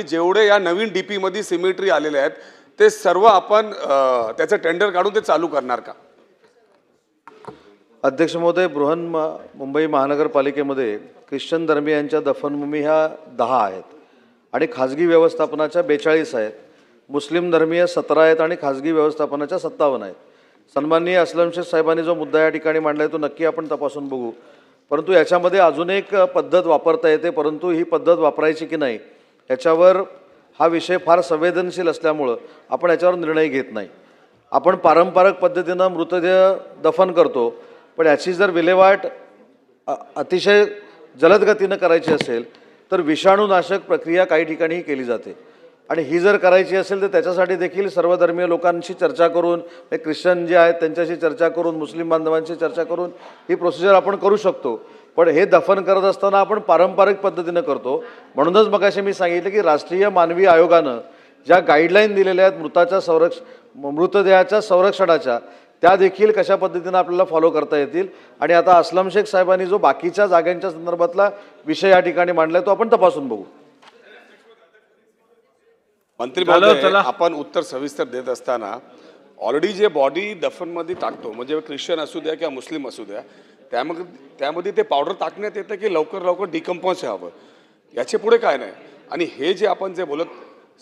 जेवढे या नवीन डीपी मध्ये सिमेट्री आलेले आहेत ते सर्व आपण त्याचं टेंडर काढून ते चालू करणार का? अध्यक्ष महोदय बृहन मुंबई महानगरपालिकेमध्ये ख्रिश्चन धर्मियांच्या दफनभूमी ह्या दहा आहेत आणि खाजगी व्यवस्थापनाच्या बेचाळीस आहेत. मुस्लिम धर्मीय सतरा आहेत आणि खाजगी व्यवस्थापनाच्या सत्तावन्न आहेत. सन्माननीय असलमशेद साहेबांनी जो मुद्दा या ठिकाणी मांडला आहे तो नक्की आपण तपासून बघू. परंतु याच्यामध्ये अजून एक पद्धत वापरता येते परंतु ही पद्धत वापरायची की नाही याच्यावर हा विषय फार संवेदनशील असल्यामुळं आपण याच्यावर निर्णय घेत नाही. आपण पारंपरिक पद्धतीनं मृतदेह दफन करतो पण याची जर विल्हेवाट अतिशय जलद गतीनं करायची असेल तर विषाणूनाशक प्रक्रिया काही ठिकाणी केली जाते. आणि ही जर करायची असेल तर त्याच्यासाठी देखील सर्वधर्मीय लोकांशी चर्चा करून ख्रिश्चन जे आहेत त्यांच्याशी चर्चा करून मुस्लिम बांधवांशी चर्चा करून ही प्रोसिजर आपण करू शकतो. पण हे दफन करत असताना आपण पारंपरिक पद्धतीनं करतो. म्हणूनच मगाशी मी सांगितलं की राष्ट्रीय मानवी आयोगानं ज्या गाईडलाईन दिलेल्या आहेत मृताच्या संरक्ष मृतदेहाच्या संरक्षणाच्या त्या देखील कशा पद्धतीनं आपल्याला फॉलो करता येतील? आणि आता असलम शेख साहेबांनी जो बाकीच्या जागांच्या संदर्भातला विषय या ठिकाणी मांडलाय तो आपण तपासून बघू. मंत्री महोदय. आपण उत्तर सविस्तर देत असताना ऑलरेडी जे बॉडी दफनमध्ये टाकतो म्हणजे ख्रिश्चन असू द्या किंवा मुस्लिम असू द्या त्यामध्ये त्यामध्ये ते पावडर टाकण्यात येतं की लवकर लवकर डिकम्पोज व्हावं? याचे पुढे काय नाही. आणि हे जे आपण जे बोलत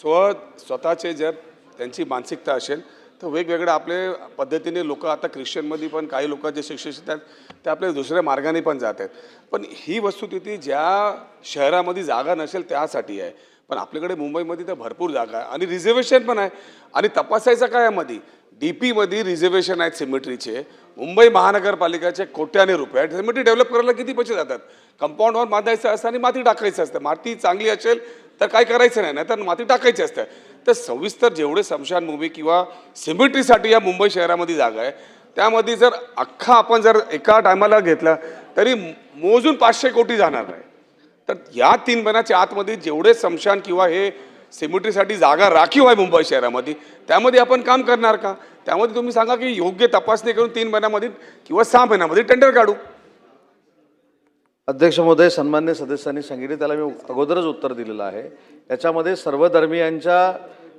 स्व स्वतःचे जर त्यांची मानसिकता असेल तर वेगवेगळ्या आपले पद्धतीने लोक आता ख्रिश्चनमध्ये पण काही लोक जे शिक्षित आहेत ते आपल्या दुसऱ्या मार्गाने पण जात आहेत. पण ही वस्तुस्थिती ज्या शहरामध्ये जागा नसेल त्यासाठी आहे. पण आपल्याकडे मुंबईमध्ये तर भरपूर जागा आहे. आणि रिझर्वेशन पण आहे. आणि तपासायचं काय यामध्ये डी पीमध्ये रिझर्वेशन आहेत सिमेट्रीचे. मुंबई महानगरपालिकेचे कोट्याने रुपये आहेत. सिमेट्री डेव्हलप करायला किती पैसे जातात? कंपाऊंडवर बांधायचं असतं आणि माती टाकायचं असतं. माती चांगली असेल तर काय करायचं नाही. नाही तर माती टाकायची असतं. तर सविस्तर जेवढे स्मशानभूमी किंवा सिमेट्रीसाठी या मुंबई शहरामध्ये जागा आहे त्यामध्ये जर अख्खा आपण जर एका टायमाला घेतला तरी मोजून पाचशे कोटी जाणार नाही तर या तीन महिन्याच्या आतमध्ये जेवढे स्मशान किंवा हे सिमेट्रीसाठी जागा राखीव आहे मुंबई शहरामध्ये त्यामध्ये आपण काम करणार का? त्यामध्ये तुम्ही सांगा की योग्य तपासणी करून तीन महिन्यामध्ये किंवा सहा महिन्यामध्ये टेंडर काढू. अध्यक्ष महोदय सन्मान्य सदस्यांनी सांगितले त्याला मी अगोदरच उत्तर दिलेलं आहे. याच्यामध्ये सर्व धर्मियांच्या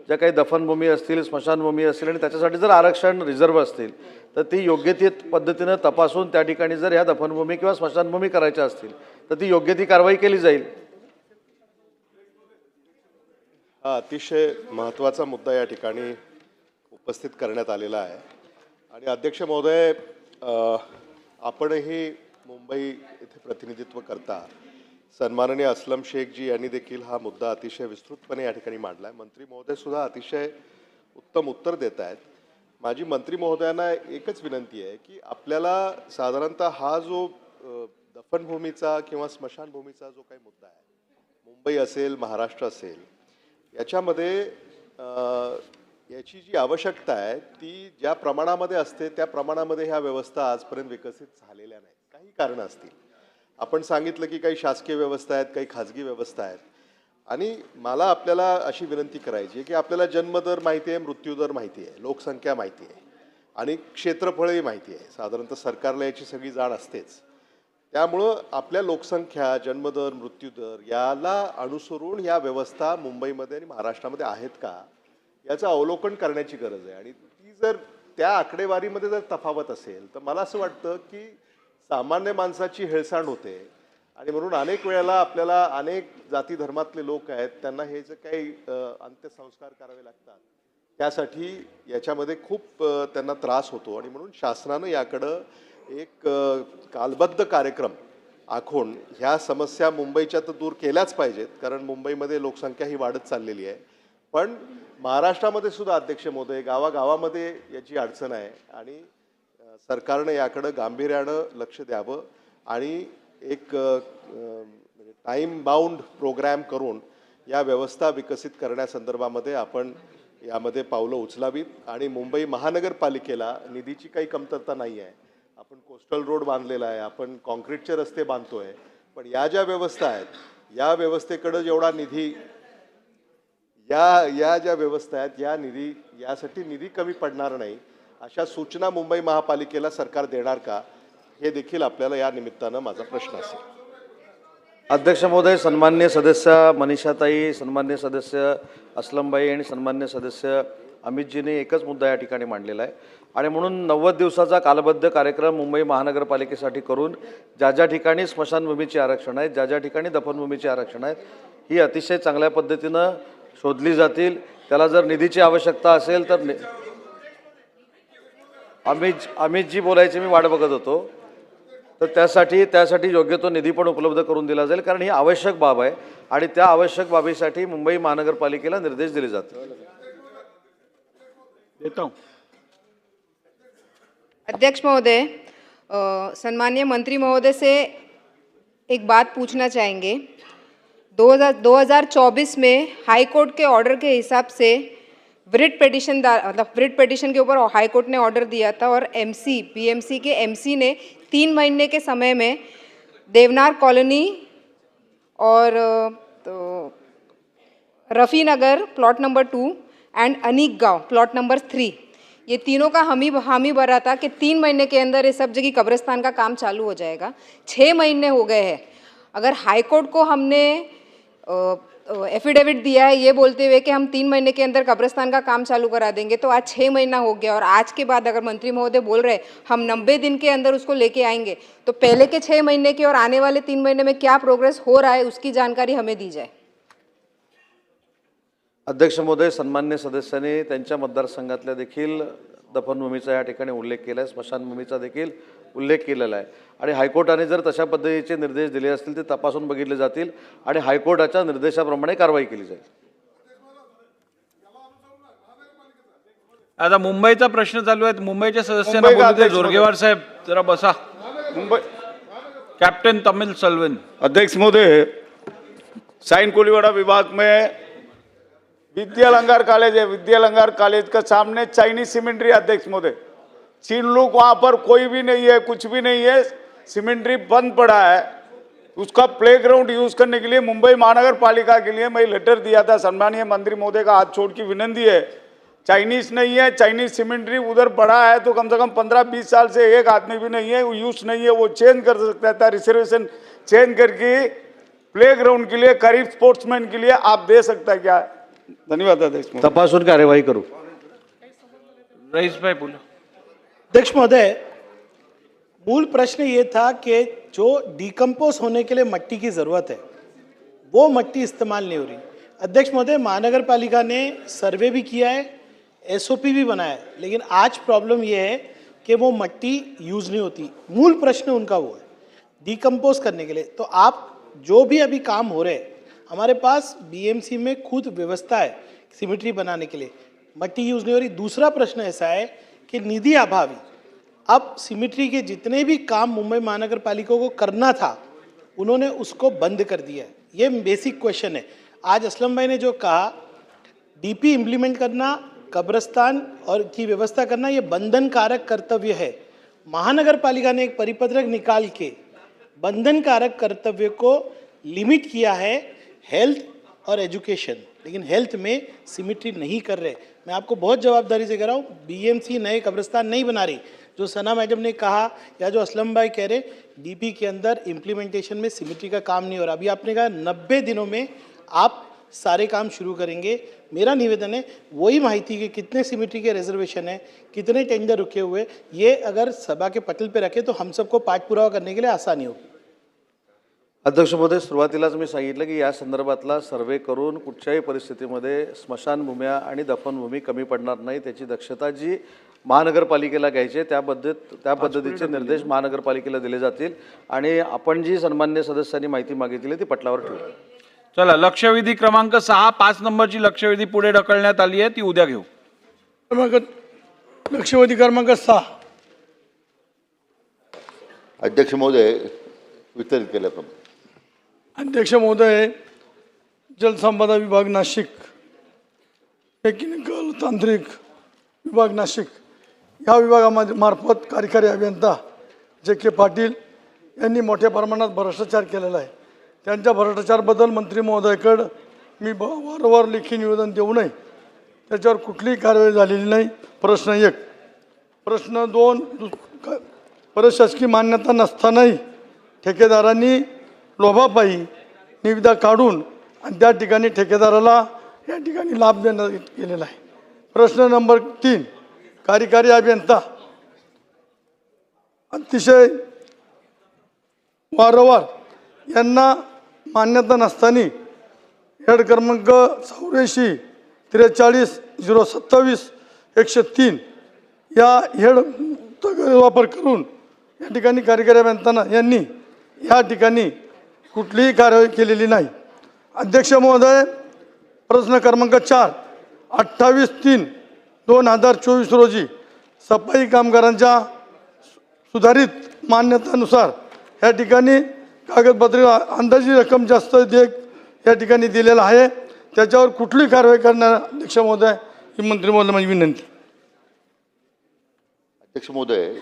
ज्या काही दफनभूमी असतील स्मशानभूमी असतील आणि त्याच्यासाठी जर आरक्षण रिझर्व असतील तर ती योग्य ती पद्धतीनं तपासून त्या ठिकाणी जर ह्या दफनभूमी किंवा स्मशानभूमी करायच्या असतील तर ती योग्य ती कारवाई केली जाईल. हा अतिशय महत्त्वाचा मुद्दा या ठिकाणी उपस्थित करण्यात आलेला आहे. आणि अध्यक्ष महोदय आपणही मुंबई येथे प्रतिनिधित्व करता. सन्माननीय असलम शेखजी यांनी देखील हा मुद्दा अतिशय विस्तृतपणे या ठिकाणी मांडला आहे मंत्री महोदय सुद्धा अतिशय उत्तम उत्तर देत आहेत. माझी मंत्री महोदयांना एकच विनंती आहे की आपल्याला साधारणतः हा जो दफनभूमीचा किंवा स्मशानभूमीचा जो काही मुद्दा आहे मुंबई असेल महाराष्ट्र असेल याच्यामध्ये याची जी आवश्यकता आहे ती ज्या प्रमाणामध्ये असते त्या प्रमाणामध्ये ह्या व्यवस्था आजपर्यंत विकसित झालेल्या नाही काही कारणं असतील. आपण सांगितलं की काही शासकीय व्यवस्था आहेत काही खाजगी व्यवस्था आहेत. आणि मला आपल्याला अशी विनंती करायची आहे की आपल्याला जन्मदर माहिती आहे मृत्यूदर माहिती आहे लोकसंख्या माहिती आहे आणि क्षेत्रफळही माहिती आहे. साधारणतः सरकारला याची सगळी जाण असतेच. त्यामुळं आपल्या लोकसंख्या जन्मदर मृत्यूदर याला अनुसरून या व्यवस्था मुंबईमध्ये आणि महाराष्ट्रामध्ये आहेत का याचं अवलोकन करण्याची गरज आहे. आणि ती जर त्या आकडेवारीमध्ये जर तफावत असेल तर मला असं वाटतं की सामान्य माणसाची हेळसांड होते. आणि म्हणून अनेक वेळेला आपल्याला अनेक जाती धर्मातले लोक आहेत त्यांना हे जे काही अंत्यसंस्कार करावे लागतात त्यासाठी याच्यामध्ये खूप त्यांना त्रास होतो. आणि म्हणून शासनानं याकडं एक कालबद्ध कार्यक्रम आखून ह्या समस्या मुंबईच्या तर दूर केल्याच पाहिजेत कारण मुंबईमध्ये लोकसंख्या ही वाढत चाललेली आहे. पण महाराष्ट्रामध्ये सुद्धा अध्यक्ष महोदय गावागावामध्ये याची अडचण आहे. आणि सरकारनं याकडं गांभीर्यानं लक्ष द्यावं आणि एक टाईम बाउंड प्रोग्रॅम करून या व्यवस्था विकसित करण्यासंदर्भामध्ये आपण यामध्ये पावलं उचलावीत. आणि मुंबई महानगरपालिकेला निधीची काही कमतरता नाही आहे. आपण कोस्टल रोड बांधलेला आहे आपण कॉन्क्रीटचे रस्ते बांधतो आहे पण या ज्या व्यवस्था आहेत या व्यवस्थेकडं जेवढा निधी या या ज्या व्यवस्था आहेत या निधी यासाठी निधी कमी पडणार नाही. अशा सूचना मुंबई महापालिकेला सरकार देणार का हे देखील आपल्याला या निमित्तानं माझा प्रश्न असेल. अध्यक्ष महोदय सन्मान्य सदस्य मनीषाताई सन्मान्य सदस्य असलमबाई आणि सन्मान्य सदस्य अमितजीने एकच मुद्दा या ठिकाणी मांडलेला आहे. आणि म्हणून नव्वद दिवसाचा कालबद्ध कार्यक्रम मुंबई महानगरपालिकेसाठी करून ज्या ज्या ठिकाणी स्मशानभूमीचे आरक्षण आहेत ज्या ज्या ठिकाणी दफनभूमीचे आरक्षण आहेत ही अतिशय चांगल्या पद्धतीनं शोधली जातील. त्याला जर निधीची आवश्यकता असेल तर नि- अमित अमितजी बोलायचे मी वाट बघत होतो. तर त्यासाठी त्यासाठी योग्य तो निधी पण उपलब्ध करून दिला जाईल कारण ही आवश्यक बाब आहे आणि त्या आवश्यक बाबीसाठी मुंबई महानगरपालिकेला निर्देश दिले हूँ अध्यक्ष महोदय सन्मान्य मंत्री महोदय से एक बात पूछना चाहेंगे। 2000 2024 में हाई कोर्ट के ऑर्डर के हिसाब से ब्रिट पिटिशन मतलब ब्रिट पिटिशन के ऊपर हाई कोर्ट ने ऑर्डर दिया था और एमसी बीएमसी के एमसी ने तीन महीने के समय में देवनार कॉलोनी और तो Rafi Nagar plot number two and Anik Gaon plot number three ये तीनों का हामी हामी भरा था कि तीन महीने के अंदर ये सब जगह कब्रिस्तान का काम चालू हो जाएगा। छः महीने हो गए हैं। अगर हाईकोर्ट को हमने एफिडेविट दिया है ये बोलते हुए कि हम तीन महीने के अंदर कब्रिस्तान का काम चालू करा देंगे। तो आज छः महीना हो गया और आज के बाद अगर मंत्री महोदय बोल रहे हम नब्बे दिन के अंदर उसको लेके आएंगे तो पहले के छः महीने के और आने वाले तीन महीने में क्या प्रोग्रेस हो रहा है उसकी जानकारी हमें दी जाए। अध्यक्ष महोदय सन्मान्य सदस्यांनी त्यांच्या मतदारसंघातल्या देखील दफनभूमीचा या ठिकाणी उल्लेख केला आहे स्मशानभूमीचा देखील उल्लेख केलेला आहे. आणि हायकोर्टाने जर तशा पद्धतीचे निर्देश दिले असतील ते तपासून बघितले जातील आणि हायकोर्टाच्या निर्देशाप्रमाणे कारवाई केली जाईल. आता मुंबईचा प्रश्न चालू आहे. मुंबईच्या सदस्यांना जोरगेवार साहेब जरा बसा. मुंबई कॅप्टन तमिल सल्वन. अध्यक्ष महोदय साइन कोलीवाड़ा विभाग में विद्यालंगार कॉलेज है. विद्यालंगार कॉलेज के सामने चाइनीज सीमेंट्री अध्यक्ष महोदय. चीन लोग वहाँ पर कोई भी नहीं है कुछ भी नहीं है। सीमेंट्री बंद पड़ा है। उसका प्लेग्राउंड यूज़ करने के लिए मुंबई महानगर पालिका के लिए मैं लेटर दिया था। सम्मानीय मंत्री महोदय का हाथ छोड़ की विनंती है। चाइनीज़ नहीं है चाइनीज़ सीमेंट्री उधर पड़ा है तो कम से कम पंद्रह बीस साल से एक आदमी भी नहीं है वो यूज़ नहीं है वो चेंज कर सकता था रिजर्वेशन चेंज करके प्ले ग्राउंड के लिए करीब स्पोर्ट्समैन के लिए आप दे सकता है क्या? धन्यवाद अध्यक्ष। तपासून कार्यवाही करू। रईस भाई बोलो। अध्यक्ष महोदय, मूल प्रश्न ये था कि जो डिकम्पोज होने के लिए मट्टी की ज़रूरत है, वो मट्टी इस्तेमाल नहीं हो रही। अध्यक्ष महोदय महानगर पालिका ने सर्वे भी किया है एसओपी भी बनाया है, लेकिन आज प्रॉब्लम ये है कि वो मट्टी यूज़ नहीं होती। मूल प्रश्न उनका वो है डिकम्पोज करने के लिए। तो आप जो भी अभी काम हो रहे हमारे पास बीएमसी में खुद व्यवस्था है सिमिट्री बनाने के लिए। मट्टी यूज़ नहीं हो रही। दूसरा प्रश्न ऐसा है कि निधि अभावी। अब सिमिट्री के जितने भी काम मुंबई महानगर पालिका को करना था, उन्होंने उसको बंद कर दिया ये बेसिक क्वेश्चन है। आज असलम भाई ने जो कहा डीपी इम्प्लीमेंट करना, कब्रस्तान और की व्यवस्था करना, ये बंधन कारक कर्तव्य है। महानगर पालिका ने एक परिपत्रक निकाल के बंधन कारक कर्तव्य को लिमिट किया है। हेल्थ और एजुकेशन। लेकिन हेल्थ में सिमिट्री नहीं कर रहे। मैं आपको बहुत जवाबदारी से कह रहा हूँ बीएमसी नए कब्रस्तान नहीं बना रही। जो सना मैडम ने कहा या जो असलम भाई कह रहे डीपी के अंदर इम्प्लीमेंटेशन में सिमिट्री का काम नहीं हो रहा। अभी आपने कहा नब्बे दिनों में आप सारे काम शुरू करेंगे। मेरा निवेदन है, वही माहिती कि कितने सिमिट्री के रिजर्वेशन है, कितने टेंडर रुके हुए ये अगर सभा के पटल पे रखे तो हम सबको पाठ पुरावा करने के लिए आसानी होगी। अध्यक्ष महोदय सुरुवातीलाच मी सांगितलं की या संदर्भातला सर्वे करून कुठच्याही परिस्थितीमध्ये स्मशानभूम्या आणि दफनभूमी कमी पडणार नाही त्याची दक्षता जी महानगरपालिकेला घ्यायची आहे त्या पद्धत त्या पद्धतीचे निर्देश महानगरपालिकेला दिले जातील. आणि आपण जी सन्मान्य सदस्यांनी माहिती मागितली आहे ती पटलावर ठेवू. चला लक्षवेधी क्रमांक सहा पाच नंबरची लक्षवेधी पुढे ढकलण्यात आली आहे ती उद्या घेऊ. क्रमांक लक्षवेधी क्रमांक सहा. अध्यक्ष महोदय वितरित केल्याप्रमाणे. अध्यक्ष महोदय जलसंपदा विभाग नाशिक टेक्निकल तांत्रिक विभाग नाशिक या विभागामध्ये मार्फत कार्यकारी अभियंता जे के पाटील यांनी मोठ्या प्रमाणात भ्रष्टाचार केलेला आहे. त्यांच्या भ्रष्टाचारबद्दल मंत्री महोदयाकडं मी ब वारंवार लेखी निवेदन देऊ नये. त्याच्यावर कुठलीही कारवाई झालेली नाही. प्रश्न एक. प्रश्न दोन. परशासकीय मान्यता नसतानाही ठेकेदारांनी लोभापायी निविदा काढून आणि त्या ठिकाणी ठेकेदाराला या ठिकाणी लाभ देण्यात गेलेला आहे. प्रश्न नंबर तीन कार्यकारी अभियंता. अतिशय वारंवार यांना मान्यता नसताना हेड क्रमांक चौऱ्याऐंशी त्रेचाळीस झिरो सत्तावीस एकशे तीन या हेड वापर करून या ठिकाणी कार्यकारी अभियंताना यांनी या ठिकाणी कुठलीही कारवाई केलेली नाही. अध्यक्ष महोदय प्रश्न क्रमांक चार अठ्ठावीस तीन दोन हजार चोवीस रोजी सफाई कामगारांच्या सुधारित मान्यतानुसार या ठिकाणी कागदपत्रे अंदाजी रक्कम जास्त देख या ठिकाणी दिलेला आहे. त्याच्यावर कुठली कारवाई करणार अध्यक्ष महोदय ही मंत्री महोदय माझी विनंती अध्यक्ष महोदय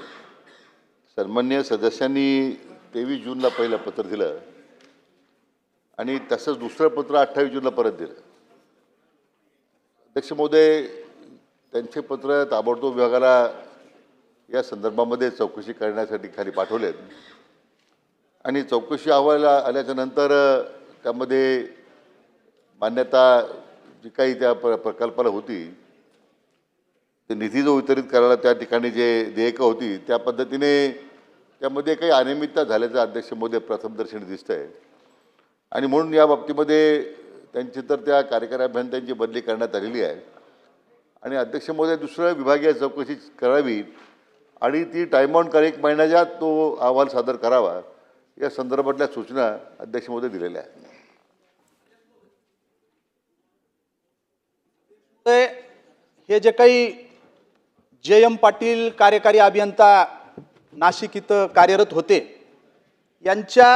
सन्मान्य सदस्यांनी तेवीस जूनला पहिलं पत्र दिलं. आणि तसंच दुसरं पत्र अठ्ठावीस जूनला परत दिलं. अध्यक्ष महोदय त्यांचे पत्र ताबडतोब विभागाला या संदर्भामध्ये चौकशी करण्यासाठी खाली पाठवलेत. आणि चौकशी अहवाल आल्याच्यानंतर त्यामध्ये मान्यता जी काही त्या प्र प्रकल्पाला होती ते निधी जो वितरित करायला त्या ठिकाणी जे देयकं होती त्या पद्धतीने त्यामध्ये काही अनियमितता झाल्याचं अध्यक्ष मोदी प्रथमदर्शनी दिसतं आहे आणि म्हणून या बाबतीमध्ये त्यांची तर त्या कार्यकारी अभियंत्यांची बदली करण्यात आलेली आहे. आणि अध्यक्ष महोदय दुसरं विभागीय चौकशी करावी आणि ती टाईम ऑन कर एक महिन्याच्या तो अहवाल सादर करावा या संदर्भातल्या सूचना अध्यक्ष महोदय दिलेल्या आहेत. हे जे काही जे एम पाटील कार्यकारी अभियंता नाशिक इथं कार्यरत होते यांच्या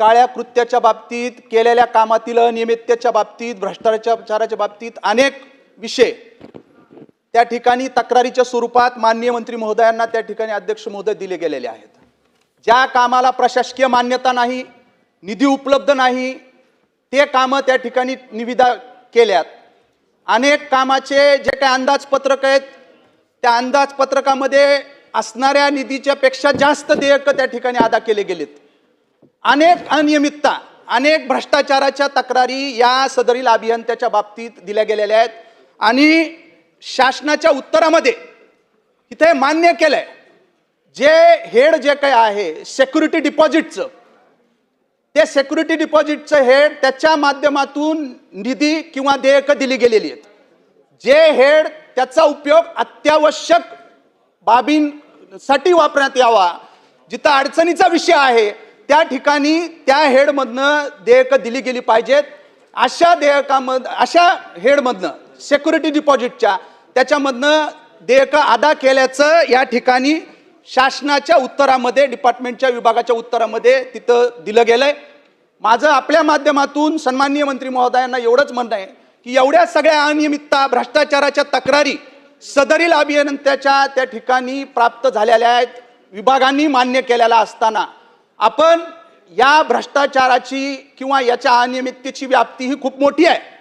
काळ्या कृत्याच्या बाबतीत केलेल्या कामातील अनियमिततेच्या बाबतीत भ्रष्टाचाराच्या बाबतीत अनेक विषय. त्या ठिकाणी तक्रारीच्या स्वरूपात माननीय मंत्री महोदयांना त्या ठिकाणी अध्यक्ष महोदय दिले गेलेले आहेत. ज्या कामाला प्रशासकीय मान्यता नाही निधी उपलब्ध नाही ते कामं त्या ठिकाणी निविदा केल्यात. अनेक कामाचे जे काही अंदाजपत्रक आहेत त्या अंदाजपत्रकामध्ये असणाऱ्या निधीच्या पेक्षा जास्त देयकं त्या ठिकाणी अदा केले गेलेत. अनेक अनियमितता अनेक भ्रष्टाचाराच्या तक्रारी या सदरील अभियंत्याच्या बाबतीत दिल्या गेलेल्या आहेत. आणि शासनाच्या उत्तरामध्ये इथे मान्य केलंय जे हेड जे काही आहे सेक्युरिटी डिपॉझिटचं ते सेक्युरिटी डिपॉझिटचं हेड त्याच्या माध्यमातून निधी किंवा देयकं दिली गेलेली आहेत. जे हेड त्याचा उपयोग अत्यावश्यक बाबींसाठी वापरण्यात यावा जिथं अडचणीचा विषय आहे त्या ठिकाणी त्या हेडमधनं देयकं दिली गेली पाहिजेत. अशा देयकामध अशा हेडमधनं सेक्युरिटी डिपॉझिटच्या त्याच्यामधनं देयकं अदा केल्याचं या ठिकाणी शासनाच्या उत्तरामध्ये डिपार्टमेंटच्या विभागाच्या उत्तरामध्ये तिथं दिलं गेलं आहे माझं आपल्या माध्यमातून सन्माननीय मंत्री महोदयांना एवढंच म्हणणं आहे की एवढ्या सगळ्या अनियमितता भ्रष्टाचाराच्या तक्रारी सदरील अभियंत्याच्या त्या ठिकाणी प्राप्त झालेल्या आहेत. विभागांनी मान्य केलेला असताना आपण या भ्रष्टाचाराची किंवा याच्या अनियमिततेची व्याप्ती ही खूप मोठी आहे.